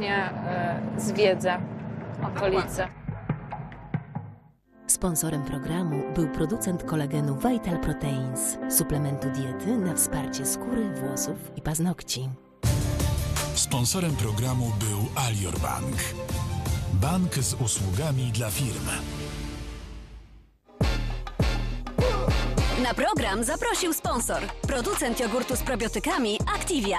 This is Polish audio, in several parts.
e, zwiedzę okolice. Sponsorem programu był producent kolagenu Vital Proteins, suplementu diety na wsparcie skóry, włosów i paznokci. Sponsorem programu był Alior Bank. Bank z usługami dla firm. Na program zaprosił sponsor. Producent jogurtu z probiotykami Activia.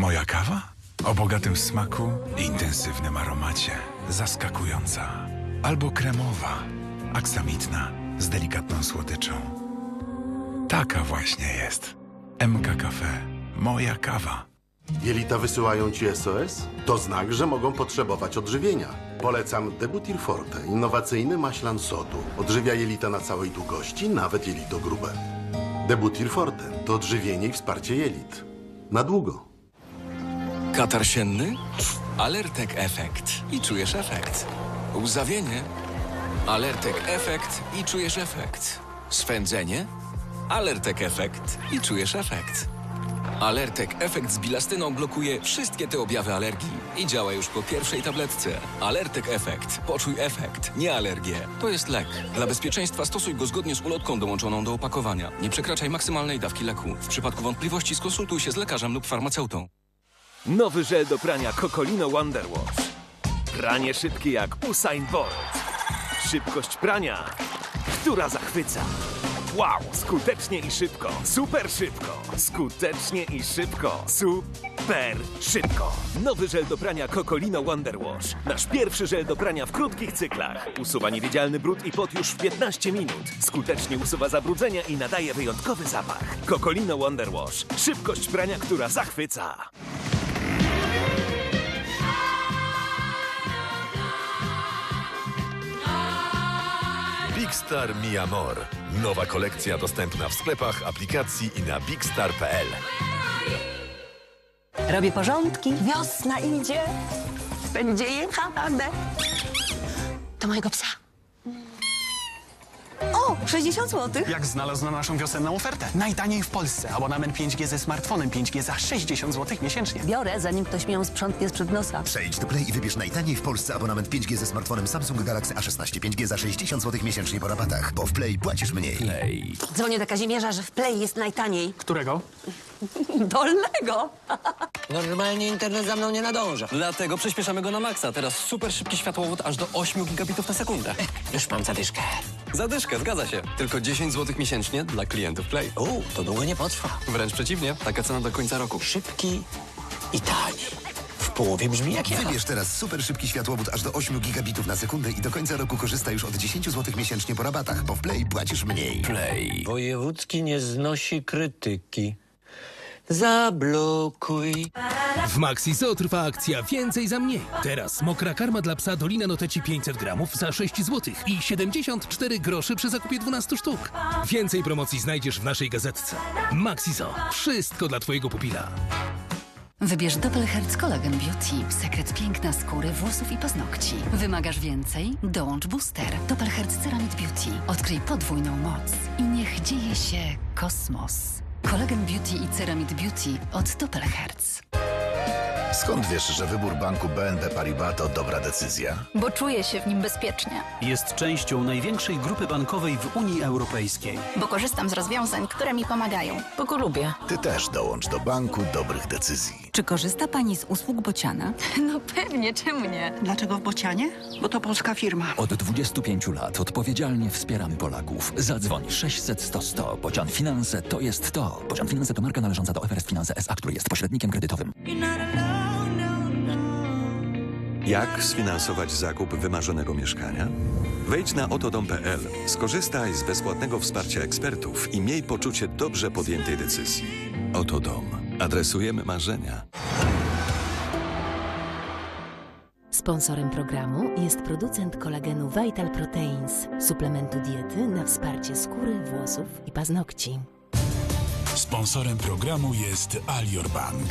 Moja kawa? O bogatym smaku i intensywnym aromacie. Zaskakująca. Albo kremowa, aksamitna, z delikatną słodyczą. Taka właśnie jest. MK Cafe. Moja kawa. Jelita wysyłają ci SOS? To znak, że mogą potrzebować odżywienia. Polecam Debutir Forte, innowacyjny maślan sodu. Odżywia jelita na całej długości, nawet jelito grube. Debutir Forte to odżywienie i wsparcie jelit. Na długo. Katar sienny? Alertek efekt i czujesz efekt. Łzawienie? Alertek efekt i czujesz efekt. Swędzenie? Alertek efekt i czujesz efekt. Alertek efekt z bilastyną blokuje wszystkie te objawy alergii i działa już po pierwszej tabletce. Alertek efekt. Poczuj efekt, nie alergię. To jest lek. Dla bezpieczeństwa stosuj go zgodnie z ulotką dołączoną do opakowania. Nie przekraczaj maksymalnej dawki leku. W przypadku wątpliwości skonsultuj się z lekarzem lub farmaceutą. Nowy żel do prania Cocolino Wonder Wash. Pranie szybkie jak Usain Bolt. Szybkość prania, która zachwyca. Wow, skutecznie i szybko. Super szybko. Skutecznie i szybko. Super szybko. Nowy żel do prania Cocolino Wonder Wash. Nasz pierwszy żel do prania w krótkich cyklach. Usuwa niewidzialny brud i pot już w 15 minut. Skutecznie usuwa zabrudzenia i nadaje wyjątkowy zapach. Cocolino Wonder Wash. Szybkość prania, która zachwyca. Big Star Mi Amor. Nowa kolekcja dostępna w sklepach, aplikacji i na bigstar.pl. Robię porządki. Wiosna idzie. Będzie jechane. To mojego psa. O, 60 zł. Jak znalazł na naszą wiosenną ofertę? Najtaniej w Polsce. Abonament 5G ze smartfonem 5G za 60 zł miesięcznie. Biorę, zanim ktoś mi ją sprzątnie sprzed nosa. Przejdź do Play i wybierz najtaniej w Polsce abonament 5G ze smartfonem Samsung Galaxy A16 5G za 60 zł miesięcznie po rabatach, bo w Play płacisz mniej. Play. Dzwonię do Kazimierza, że w Play jest najtaniej. Którego? Dolnego. Normalnie internet za mną nie nadąża. Dlatego przyspieszamy go na maksa. Teraz super szybki światłowód aż do 8 gigabitów na sekundę. Już mam zadyszkę. Zadyszkę, zgadza się. Tylko 10 zł miesięcznie dla klientów Play. U, to długo nie potrwa. Wręcz przeciwnie, taka cena do końca roku. Szybki i tani. W połowie brzmi jak ja. Wybierz teraz super szybki światłowód aż do 8 gigabitów na sekundę i do końca roku korzysta już od 10 zł miesięcznie po rabatach, bo w Play płacisz mniej. Play. Wojewódzki nie znosi krytyki. Zablokuj. W Maxiso trwa akcja Więcej za mniej. Teraz mokra karma dla psa Dolina Noteci 500 gramów za 6 zł i 74 groszy przy zakupie 12 sztuk. Więcej promocji znajdziesz w naszej gazetce. Maxiso. Wszystko dla twojego pupila. Wybierz Doppelherz Collagen Beauty. Sekret piękna skóry, włosów i paznokci. Wymagasz więcej? Dołącz booster. Doppelherz Ceramid Beauty. Odkryj podwójną moc i niech dzieje się kosmos. Collagen Beauty i Ceramid Beauty od Doppelherz. Skąd wiesz, że wybór banku BNP Paribas to dobra decyzja? Bo czuję się w nim bezpiecznie. Jest częścią największej grupy bankowej w Unii Europejskiej. Bo korzystam z rozwiązań, które mi pomagają. Bo go lubię. Ty też dołącz do banku dobrych decyzji. Czy korzysta Pani z usług Bociana? No pewnie, czemu nie? Dlaczego w Bocianie? Bo to polska firma. Od 25 lat odpowiedzialnie wspieramy Polaków. Zadzwoń 600 100 100. Bocian Finanse to jest to. Bocian Finanse to marka należąca do FRS Finanse SA, który jest pośrednikiem kredytowym. Jak sfinansować zakup wymarzonego mieszkania? Wejdź na otodom.pl, skorzystaj z bezpłatnego wsparcia ekspertów i miej poczucie dobrze podjętej decyzji. Oto dom. Adresujemy marzenia. Sponsorem programu jest producent kolagenu Vital Proteins, suplementu diety na wsparcie skóry, włosów i paznokci. Sponsorem programu jest Alior Bank.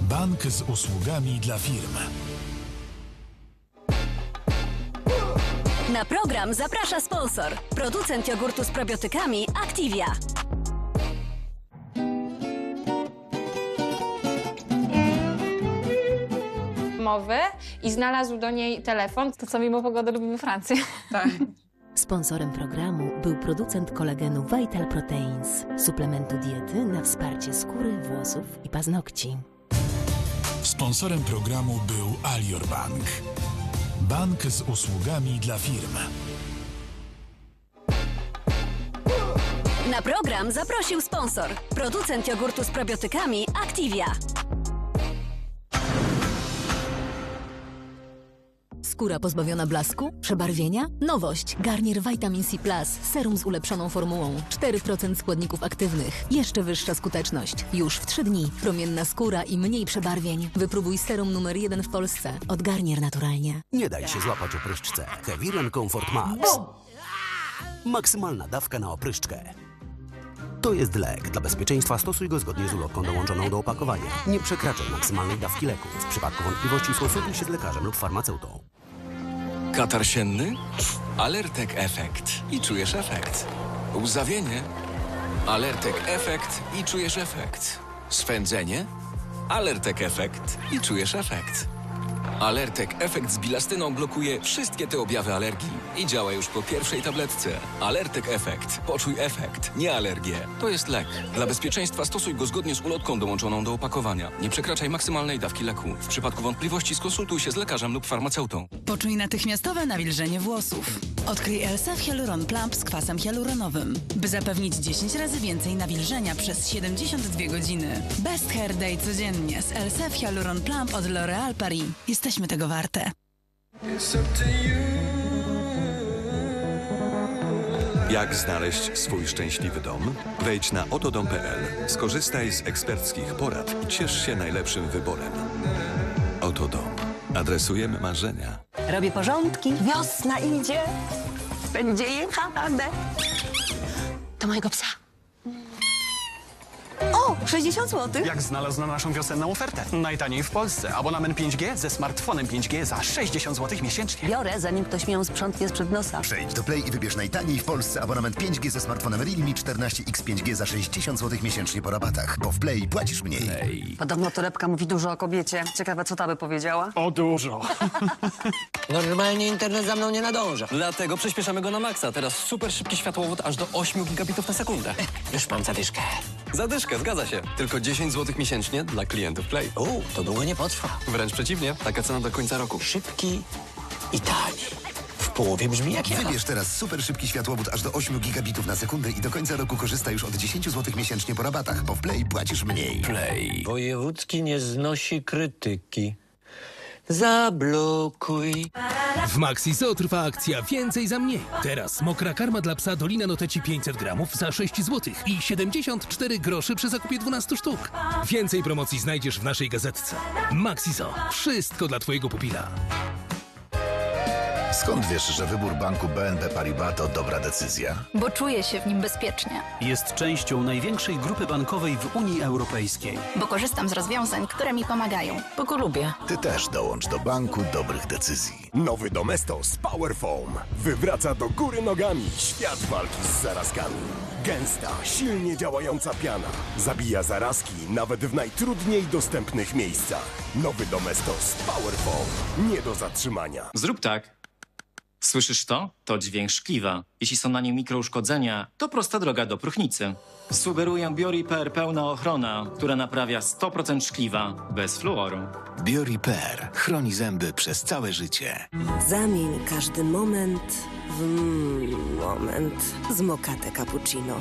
Bank z usługami dla firm. Na program zaprasza sponsor, producent jogurtu z probiotykami Activia. Mowy i znalazł do niej telefon. To co mimo pogody lubimy Francję. Tak. Sponsorem programu był producent kolagenu Vital Proteins, suplementu diety na wsparcie skóry, włosów i paznokci. Sponsorem programu był Alior Bank. Bank z usługami dla firm. Na program zaprosił sponsor. Producent jogurtu z probiotykami Activia. Skóra pozbawiona blasku? Przebarwienia? Nowość. Garnier Vitamin C Plus. Serum z ulepszoną formułą. 4% składników aktywnych. Jeszcze wyższa skuteczność. Już w 3 dni. Promienna skóra i mniej przebarwień. Wypróbuj serum numer 1 w Polsce. Od Garnier naturalnie. Nie daj się złapać opryszczce. Heviren Comfort Max. Maksymalna dawka na opryszczkę. To jest lek. Dla bezpieczeństwa stosuj go zgodnie z ulotką dołączoną do opakowania. Nie przekraczaj maksymalnej dawki leku. W przypadku wątpliwości skonsultuj się z lekarzem lub farmaceutą. Katar sienny? Alertek efekt. I czujesz efekt. Łzawienie? Alertek efekt i czujesz efekt. Swędzenie? Alertek efekt i czujesz efekt. Alertek efekt z bilastyną blokuje wszystkie te objawy alergii i działa już po pierwszej tabletce. Alertek efekt. Poczuj efekt, nie alergię. To jest lek. Dla bezpieczeństwa stosuj go zgodnie z ulotką dołączoną do opakowania. Nie przekraczaj maksymalnej dawki leku. W przypadku wątpliwości skonsultuj się z lekarzem lub farmaceutą. Poczuj natychmiastowe nawilżenie włosów. Odkryj Elsef Hyaluron Plump z kwasem hialuronowym, by zapewnić 10 razy więcej nawilżenia przez 72 godziny. Best Hair Day codziennie z Elsef Hyaluron Plump od L'Oréal Paris. Jesteśmy tego warte. Jak znaleźć swój szczęśliwy dom? Wejdź na otodom.pl, skorzystaj z eksperckich porad i ciesz się najlepszym wyborem. Oto dom. Adresujemy marzenia. Robię porządki. Wiosna idzie. Będzie jechane. To mojego psa. O, 60 zł. Jak znalazł na naszą wiosenną ofertę. Najtaniej w Polsce. Abonament 5G ze smartfonem 5G za 60 zł miesięcznie. Biorę, zanim ktoś mi ją sprzątnie sprzed nosa. Przejdź do Play i wybierz najtaniej w Polsce abonament 5G ze smartfonem Realme 14X 5G za 60 zł miesięcznie po rabatach. Bo w Play płacisz mniej. Podobno torebka mówi dużo o kobiecie. Ciekawe, co ta by powiedziała. O dużo. Normalnie internet za mną nie nadąża. Dlatego przyspieszamy go na maksa. Teraz super szybki światłowód aż do 8 gigabitów na sekundę. Już mam zadyszkę. Zadyszkę, zgadza się. Tylko 10 zł miesięcznie dla klientów Play. U, to długo nie potrwa. Wręcz przeciwnie, taka cena do końca roku. Szybki i tani. W połowie brzmi jak ja. Wybierz teraz super szybki światłowód aż do 8 gigabitów na sekundę i do końca roku korzysta już od 10 zł miesięcznie po rabatach. Bo w Play płacisz mniej. Play. Wojewódzki nie znosi krytyki. Zablokuj. W Maxi Zoo trwa akcja Więcej za mniej. Teraz mokra karma dla psa Dolina Noteci 500 gramów za 6 zł i 74 groszy przy zakupie 12 sztuk. Więcej promocji znajdziesz w naszej gazetce. Maxi Zoo. Wszystko dla twojego pupila. Skąd wiesz, że wybór banku BNP Paribas to dobra decyzja? Bo czuję się w nim bezpiecznie. Jest częścią największej grupy bankowej w Unii Europejskiej. Bo korzystam z rozwiązań, które mi pomagają. Bo go lubię. Ty też dołącz do banku dobrych decyzji. Nowy Domestos Power Foam wywraca do góry nogami świat walki z zarazkami. Gęsta, silnie działająca piana zabija zarazki nawet w najtrudniej dostępnych miejscach. Nowy Domestos Power Foam. Nie do zatrzymania. Zrób tak. Słyszysz to? To dźwięk szkliwa. Jeśli są na nim mikrouszkodzenia, to prosta droga do próchnicy. Sugeruję Biori-Per pełna ochrona, która naprawia 100% szkliwa, bez fluoru. Biori-Per chroni zęby przez całe życie. Zamień każdy moment w moment z Mokate Cappuccino.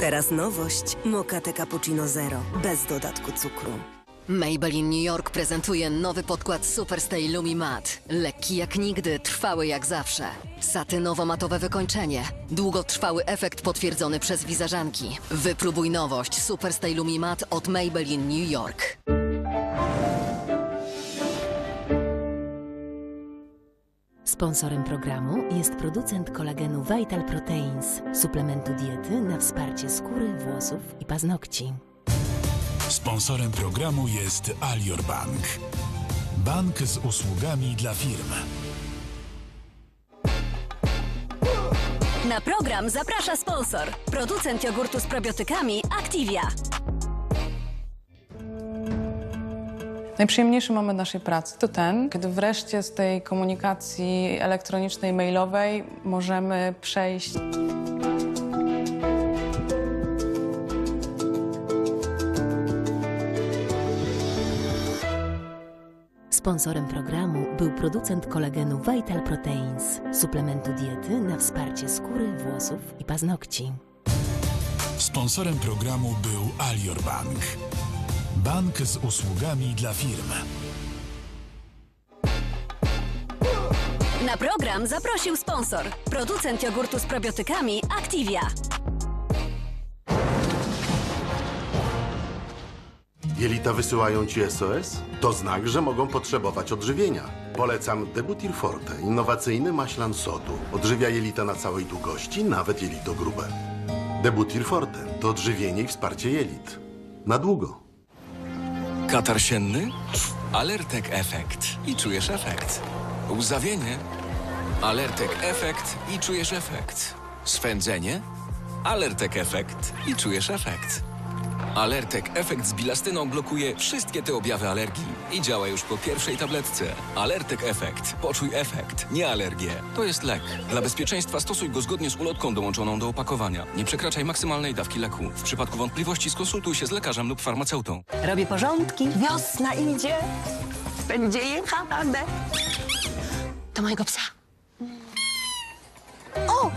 Teraz nowość Mokate Cappuccino Zero, bez dodatku cukru. Maybelline New York prezentuje nowy podkład Superstay Lumi Matte. Lekki jak nigdy, trwały jak zawsze. Satynowo-matowe wykończenie. Długotrwały efekt potwierdzony przez wizażanki. Wypróbuj nowość Superstay Lumi Matte od Maybelline New York. Sponsorem programu jest producent kolagenu Vital Proteins, suplementu diety na wsparcie skóry, włosów i paznokci. Sponsorem programu jest Alior Bank. Bank z usługami dla firm. Na program zaprasza sponsor, producent jogurtu z probiotykami Activia. Najprzyjemniejszy moment naszej pracy to ten, kiedy wreszcie z tej komunikacji elektronicznej, mailowej możemy przejść Sponsorem programu był producent kolagenu Vital Proteins, suplementu diety na wsparcie skóry, włosów i paznokci. Sponsorem programu był Alior Bank. Bank z usługami dla firm. Na program zaprosił sponsor. Producent jogurtu z probiotykami Activia. Jelita wysyłają ci SOS? To znak, że mogą potrzebować odżywienia. Polecam Debutir Forte, innowacyjny maślan sodu. Odżywia jelita na całej długości, nawet jelito grube. Debutir Forte to odżywienie i wsparcie jelit. Na długo. Katar sienny? Alertek efekt i czujesz efekt. Łzawienie? Alertek efekt i czujesz efekt. Swędzenie? Alertek efekt i czujesz efekt. Alertek efekt z bilastyną blokuje wszystkie te objawy alergii i działa już po pierwszej tabletce. Alertek efekt. Poczuj efekt, nie alergię. To jest lek. Dla bezpieczeństwa stosuj go zgodnie z ulotką dołączoną do opakowania. Nie przekraczaj maksymalnej dawki leku. W przypadku wątpliwości skonsultuj się z lekarzem lub farmaceutą. Robię porządki. Wiosna idzie. Będzie jechane. Do mojego psa.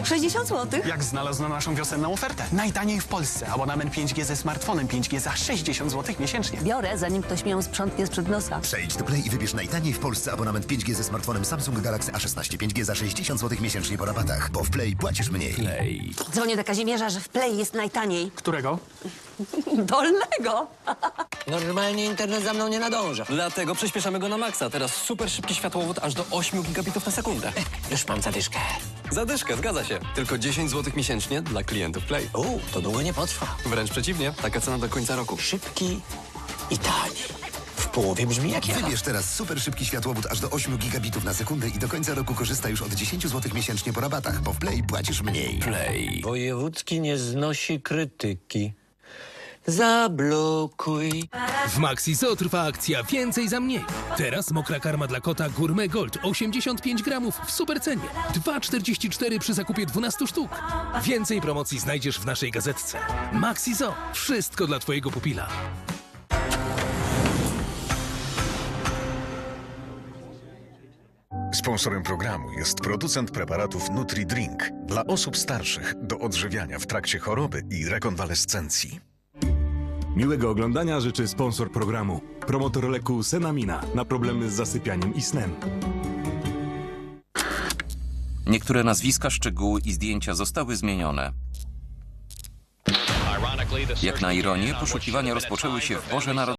O, 60 zł. Jak znalazł naszą wiosenną ofertę? Najtaniej w Polsce. Abonament 5G ze smartfonem 5G za 60 zł miesięcznie. Biorę, zanim ktoś mnie sprzątnie sprzed nosa. Przejdź do Play i wybierz najtaniej w Polsce abonament 5G ze smartfonem Samsung Galaxy A16 5G za 60 zł miesięcznie po rabatach, bo w Play płacisz mniej. Play. Dzwonię do Kazimierza, że w Play jest najtaniej. Którego? Dolnego. Normalnie internet za mną nie nadąża. Dlatego przyspieszamy go na maksa. Teraz super szybki światłowód aż do 8 gigabitów na sekundę. Już mam zadyszkę. Zadyszkę, zgadza się. Tylko 10 zł miesięcznie dla klientów Play. U, to długo nie potrwa. Wręcz przeciwnie, taka cena do końca roku. Szybki i tani. W połowie brzmi jak ja. Wybierz teraz super szybki światłowód aż do 8 gigabitów na sekundę i do końca roku korzysta już od 10 zł miesięcznie po rabatach, bo w Play płacisz mniej. Play. Wojewódzki nie znosi krytyki. Zablokuj. W Maxi Zoo trwa akcja Więcej za mniej. Teraz mokra karma dla kota Gourmet Gold 85 gramów w supercenie. 2,44 przy zakupie 12 sztuk. Więcej promocji znajdziesz w naszej gazetce. Maxi Zoo. Wszystko dla twojego pupila. Sponsorem programu jest producent preparatów NutriDrink dla osób starszych do odżywiania w trakcie choroby i rekonwalescencji. Miłego oglądania życzy sponsor programu. Promotor leku Senamina na problemy z zasypianiem i snem. Niektóre nazwiska, szczegóły i zdjęcia zostały zmienione. Jak na ironię, poszukiwania rozpoczęły się w Boże Narodzenie.